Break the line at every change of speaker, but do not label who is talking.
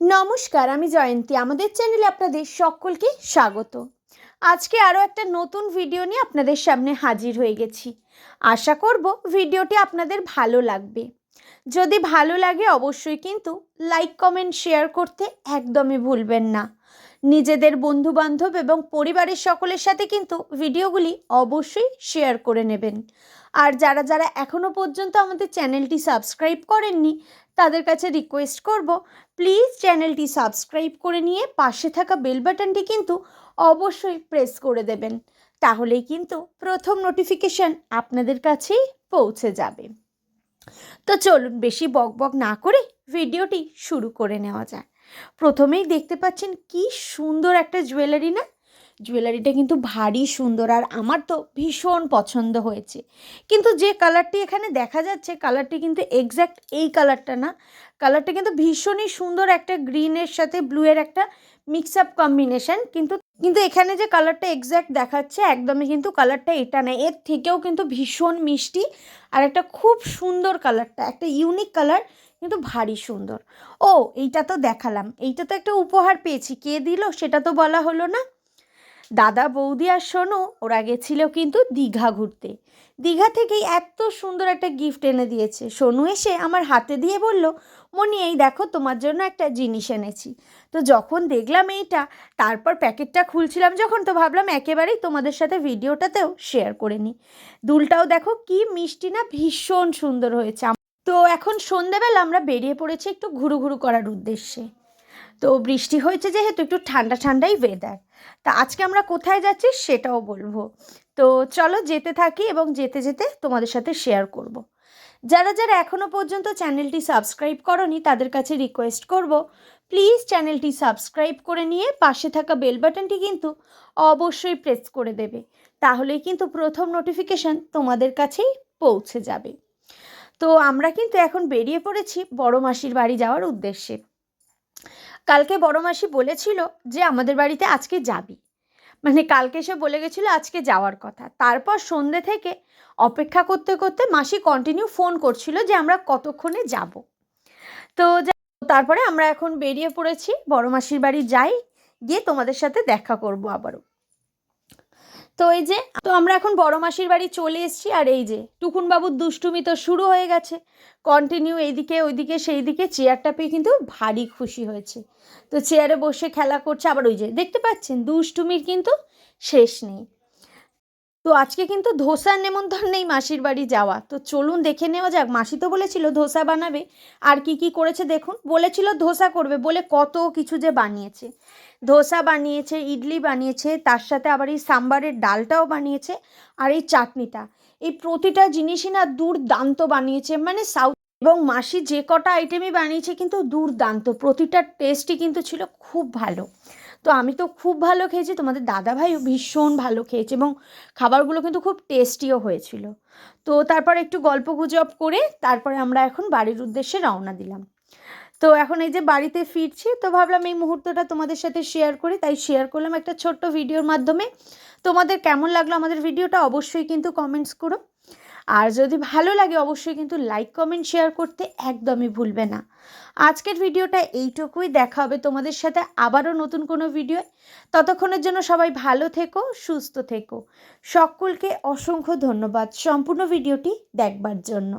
নমস্কার, আমি জয়ন্তী। আমাদের চ্যানেলে আপনাদের সকলকে স্বাগত। আজকে আরও একটা নতুন ভিডিও নিয়ে আপনাদের সামনে হাজির হয়ে গেছি। আশা করব ভিডিওটি আপনাদের ভালো লাগবে। যদি ভালো লাগে অবশ্যই কিন্তু লাইক, কমেন্ট, শেয়ার করতে একদমই ভুলবেন না। নিজেদের বন্ধু বান্ধব এবং পরিবারের সকলের সাথে কিন্তু ভিডিওগুলি অবশ্যই শেয়ার করে নেবেন। আর যারা যারা এখনও পর্যন্ত আমাদের চ্যানেলটি সাবস্ক্রাইব করেননি তাদের কাছে রিকোয়েস্ট করব। প্লিজ চ্যানেলটি সাবস্ক্রাইব করে নিয়ে পাশে থাকা বেল বাটনটি কিন্তু অবশ্যই প্রেস করে দেবেন। তাহলেই কিন্তু প্রথম নোটিফিকেশান আপনাদের কাছেই পৌঁছে যাবে। তো চলুন বেশি বকবক না করে ভিডিওটি শুরু করে নেওয়া যায় প্রথমেই দেখতে পাচ্ছেন কি সুন্দর একটা জুয়েলারি না? জুয়েলারিটা কিন্তু ভারী সুন্দর আর আমার তো ভীষণ পছন্দ হয়েছে। কিন্তু যে কালারটি এখানে দেখা যাচ্ছে, কালারটি কিন্তু এক্স্যাক্ট এই কালারটা না। কালারটা কিন্তু ভীষণই সুন্দর একটা গ্রিনের সাথে ব্লুয়ের একটা মিক্স আপ কম্বিনেশন কিন্তু কিন্তু এখানে যে কালারটা এক্স্যাক্ট দেখাচ্ছে, একদমই কিন্তু কালারটা এটা না। এর থেকেও কিন্তু ভীষণ মিষ্টি আর একটা খুব সুন্দর কালারটা, একটা ইউনিক কালার কিন্তু ভারী সুন্দর। ও, এইটা তো দেখালাম। এইটা তো একটা উপহার পেয়েছি। কে দিল সেটা তো বলা হলো না। দাদা, বৌদি আর সোনু, ওরা গেছিল কিন্তু দীঘা ঘুরতে। দীঘা থেকেই এত সুন্দর একটা গিফট এনে দিয়েছে। সোনু এসে আমার হাতে দিয়ে বলল মনি এই দেখো, তোমার জন্য একটা জিনিস এনেছি। তো যখন দেখলাম এইটা, তারপর প্যাকেটটা খুলছিলাম যখন, তো ভাবলাম একেবারেই তোমাদের সাথে ভিডিওটাতেও শেয়ার করে নিই। দুলটাও দেখো, কি মিষ্টি না ভীষণ সুন্দর হয়েছে। তো এখন সন্ধেবেলা আমরা বেরিয়ে পড়েছি একটু ঘুরু ঘুরু করার উদ্দেশ্যে। তো বৃষ্টি হয়েছে যেহেতু একটু ঠান্ডা ঠান্ডাই ওয়েদার তা আজকে আমরা কোথায় যাচ্ছি সেটাও বলব। তো চলো যেতে থাকি এবং যেতে যেতে তোমাদের সাথে শেয়ার করব। যারা যারা এখনও পর্যন্ত চ্যানেলটি সাবস্ক্রাইব করনি, তাদের কাছে রিকোয়েস্ট করব প্লিজ চ্যানেলটি সাবস্ক্রাইব করে নিয়ে পাশে থাকা বেল বাটনটি কিন্তু অবশ্যই প্রেস করে দেবে। তাহলেই কিন্তু প্রথম নোটিফিকেশান তোমাদের কাছেই পৌঁছে যাবে। তো আমরা কিন্তু এখন বেরিয়ে পড়েছি বড় মাসির বাড়ি যাওয়ার উদ্দেশ্যে। কালকে বড় মাসি বলেছিল যে আমাদের বাড়িতে আজকে যাবি। মানে কালকে সে বলে গেছিল আজকে যাওয়ার কথা। তারপর সন্ধে থেকে অপেক্ষা করতে করতে মাসি কন্টিনিউ ফোন করছিল যে আমরা কতক্ষণে যাব। তো তারপরে আমরা এখন বেরিয়ে পড়েছি। বড় মাসির বাড়ি যাই, গিয়ে তোমাদের সাথে দেখা করব আবারও। তো এই যে, তো আমরা এখন বড় মাসির বাড়ি চলে এসেছি, আর এই যে, টুকুনবাবুর দুষ্টুমি তো শুরু হয়ে গেছে। কন্টিনিউ এইদিকে, ওইদিকে সেই দিকে চেয়ারটা পেয়ে কিন্তু ভারী খুশি হয়েছে। তো চেয়ারে বসে খেলা করছে, আবার ওই যে, দেখতে পাচ্ছেন? দুষ্টুমির কিন্তু শেষ নেই। তো আজকে কিন্তু ধোসার নেমন্তন্নেই মাসির বাড়ি যাওয়া। তো চলুন দেখে নেওয়া যাক। মাসি তো বলেছিল ধোসা বানাবে। আর কি কি করেছে দেখুন? বলেছিল ধোসা করবে বলে কত কিছু যে বানিয়েছে। ধোসা বানিয়েছে, ইডলি বানিয়েছে, তার সাথে আবার এই সাম্বারের ডালটাও বানিয়েছে আর এই চাটনিটা। এই প্রতিটা জিনিসই না দুর্দান্ত বানিয়েছে। মানে সাউথ এবং মাসি যে কটা আইটেমই বানিয়েছে কিন্তু দুর্দান্ত। প্রতিটা টেস্টই কিন্তু ছিল খুব ভালো। তো আমি তো খুব ভালো খেয়েছি, তোমাদের দাদাভাইও ভীষণ ভালো খেয়েছে এবং খাবারগুলো কিন্তু খুব টেস্টিও হয়েছিল। তো তারপর একটু গল্প গুজব করে তারপরে আমরা এখন বাড়ির উদ্দেশ্যে রওনা দিলাম। তো এখন এই যে বাড়িতে ফিরছি, তো ভাবলাম এই মুহূর্তটা তোমাদের সাথে শেয়ার করি, তাই শেয়ার করলাম একটা ছোট্ট ভিডিওর মাধ্যমে। তোমাদের কেমন লাগল আমাদের ভিডিওটা অবশ্যই কিন্তু কমেন্টস করো। আর যদি ভালো লাগে অবশ্যই কিন্তু লাইক কমেন্ট শেয়ার করতে একদমই ভুলবে না। আজকের ভিডিওটা এইটুকুই, দেখা হবে তোমাদের সাথে আবারও নতুন কোনো ভিডিও ততক্ষণের জন্য সবাই ভালো থেকো, সুস্থ থেকো। সকলকে অসংখ্য ধন্যবাদ সম্পূর্ণ ভিডিওটি দেখবার জন্য।